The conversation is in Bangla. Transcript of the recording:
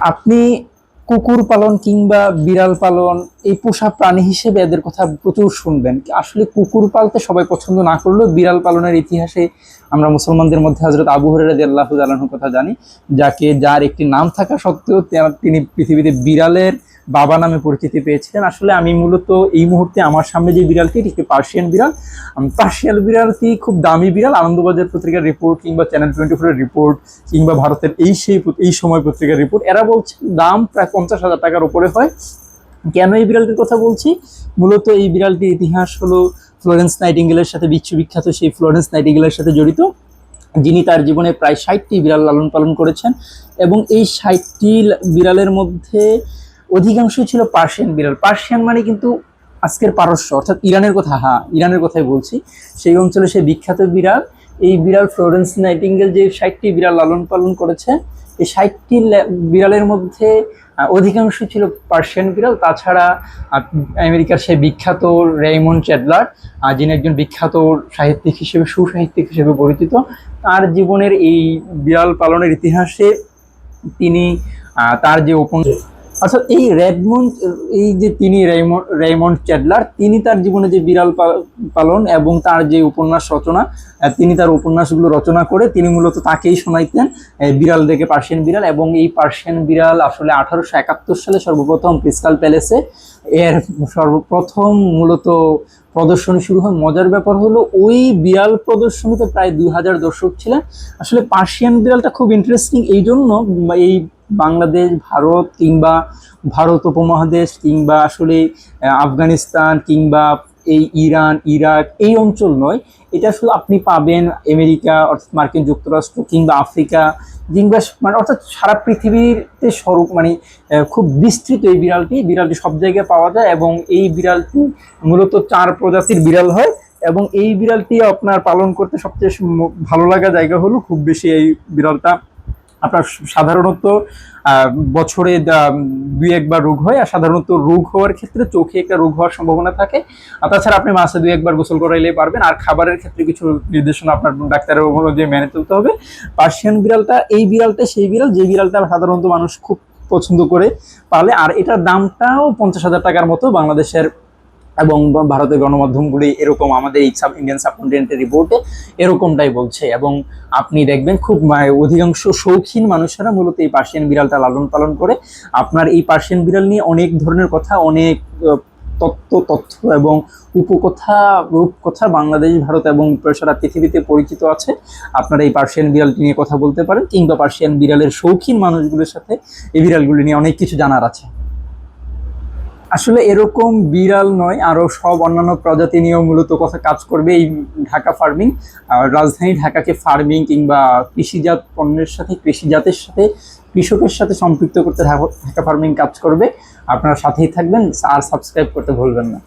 আপনি কুকুর পালন কিংবা বিড়াল পালন, এই পোষা প্রাণী হিসেবে এদের কথা প্রচুর শুনবেন। আসলে কুকুর পালতে সবাই পছন্দ না করলেও বিড়াল পালনের ইতিহাসে আমরা মুসলমানদের মধ্যে হজরত আবু হরেরাদ আল্লাহ কথা জানি, যাকে যার একটি নাম থাকা সত্ত্বেও তিনি পৃথিবীতে বিড়ালের বাবা নামে পরিচিতি পেয়েছিলেন। আসলে আমি মূলত এই মুহূর্তে আমার সামনে যে বিড়ালটি, এটি একটি পার্সিয়ান বিড়াল। পার্সিয়ান বিড়ালটি খুব দামি বিড়াল। আনন্দবাজার পত্রিকার রিপোর্ট কিংবা চ্যানেল টোয়েন্টি ফোরের রিপোর্ট কিংবা ভারতের এই সেই এই সময় পত্রিকার রিপোর্ট এরা বলছে দাম প্রায় পঞ্চাশ হাজার টাকার উপরে হয়। কেন এই বিড়ালটির কথা বলছি? মূলত এই বিড়ালটির ইতিহাস হলো ফ্লোরেন্স নাইটিঙ্গেলের সাথে বিশ্ববিখ্যাত সেই ফ্লোরেন্স নাইটিঙ্গেলের সাথে জড়িত। যিনি তার জীবনে প্রায় ষাটটি বিড়াল লালন পালন করেছেন এবং এই ষাটটি বিড়ালের মধ্যে অধিকাংশই ছিল পার্সিয়ান বিড়াল। পার্সিয়ান মানে কিন্তু আজকের পারস্য, অর্থাৎ ইরানের কথা হ্যাঁ ইরানের কথাই বলছি। সেই অঞ্চলে সে বিখ্যাত বিড়াল। এই বিড়াল ফ্লোরেন্স নাইটিঙ্গেল যে ষাটটি বিড়াল লালন পালন করেছে, এই ষাটটি বিড়ালের মধ্যে অধিকাংশ ছিল পার্সিয়ান বিড়াল। তাছাড়া আমেরিকার সেই বিখ্যাত রেইমন চ্যাডলার যিনি একজন বিখ্যাত সাহিত্যিক হিসেবে, সুসাহিত্যিক হিসেবে পরিচিত, তার জীবনের এই বিড়াল পালনের ইতিহাসে তিনি তার যে উপন অর্থাৎ এই রেডমন্ড, এই যে তিনি রেইমন্ড চ্যাডলার, তিনি তার জীবনে যে বিড়াল পালন এবং তার যে উপন্যাস রচনা তিনি তার উপন্যাসগুলো রচনা করে তিনি মূলত তাকেই শোনাইতেন বিড়াল দেখে পার্সিয়ান বিড়াল এবং এই পার্সিয়ান বিড়াল আসলে আঠারোশো একাত্তর সালে সর্বপ্রথম ক্রিস্টাল প্যালেসে এর সর্বপ্রথম মূলত প্রদর্শনী শুরু হয়। মজার ব্যাপার হলো, ওই বিড়াল প্রদর্শনীতে প্রায় দুই হাজার দর্শক ছিলেন। আসলে পার্সিয়ান বিড়ালটা খুব ইন্টারেস্টিং এই জন্য এই বাংলাদেশ, ভারত কিংবা ভারত উপমহাদেশ কিংবা আসলে আফগানিস্তান কিংবা এই ইরান, ইরাক এই অঞ্চল নয়। এটা শুধু আপনি পাবেন আমেরিকা, অর্থাৎ মার্কিন যুক্তরাষ্ট্র কিংবা আফ্রিকা কিংবা মানে অর্থাৎ সারা পৃথিবীতে স্বরূপ মানে খুব বিস্তৃত এই বিড়ালটি। বিড়ালটি সব জায়গায় পাওয়া যায় এবং এই বিড়ালটি মূলত চার প্রজাতির বিড়াল হয় এবং এই বিড়ালটি আপনার পালন করতে সবচেয়ে ভালো লাগা জায়গা হলো খুব বেশি এই বিড়ালটা। আপনার সাধারণত বছরে দুই একবার রোগ হয় আর সাধারণত রোগ হওয়ার ক্ষেত্রে চোখে একটা রোগ হওয়ার সম্ভাবনা থাকে। আর তাছাড়া আপনি মাসে দুই একবার গোসল করাইলে পারবেন। আর খাবারের ক্ষেত্রে কিছু নির্দেশনা আপনার ডাক্তারের অনুযায়ী মেনে চলতে হবে। পার্সিয়ান বিড়ালটা, এই বিড়ালটা, সেই বিড়াল, যে বিড়ালটা সাধারণত মানুষ খুব পছন্দ করে পালে, আর এটার দামটাও পঞ্চাশ হাজার টাকার মতো বাংলাদেশের এবং ভারতের গণমাধ্যমগুলি এরকম আমাদের এই সাব ইন্ডিয়ান সাবকন্টিনেন্টের রিপোর্টে এরকমটাই বলছে। এবং আপনি দেখবেন খুব অধিকাংশ শৌখিন মানুষেরা মূলত এই পার্সিয়ান বিড়ালটা লালন পালন করে। আপনার এই পার্সিয়ান বিড়াল নিয়ে অনেক ধরনের কথা, অনেক তত্ত্ব, তথ্য এবং উপকথা, রূপকথা বাংলাদেশ, ভারত এবং সারা পৃথিবীতে পরিচিত আছে। আপনারা এই পার্সিয়ান বিড়ালটি নিয়ে কথা বলতে পারেন কিংবা পার্সিয়ান বিড়ালের শৌখিন মানুষগুলোর সাথে এই বিড়ালগুলি নিয়ে অনেক কিছু জানার আছে। আসলে এরকম বিড়াল নয় আরও সব অন্যান্য প্রজাতি নিয়েও মূলত কথা কাজ করবে এই ঢাকা ফার্মিং রাজধানী ঢাকাকে ফার্মিং কিংবা কৃষিজাত পণ্যের সাথে, কৃষিজাতের সাথে, কৃষকের সাথে সম্পৃক্ত করতে ঢাকা ফার্মিং কাজ করবে। আপনারা সাথেই থাকবেন, আর সাবস্ক্রাইব করতে ভুলবেন না।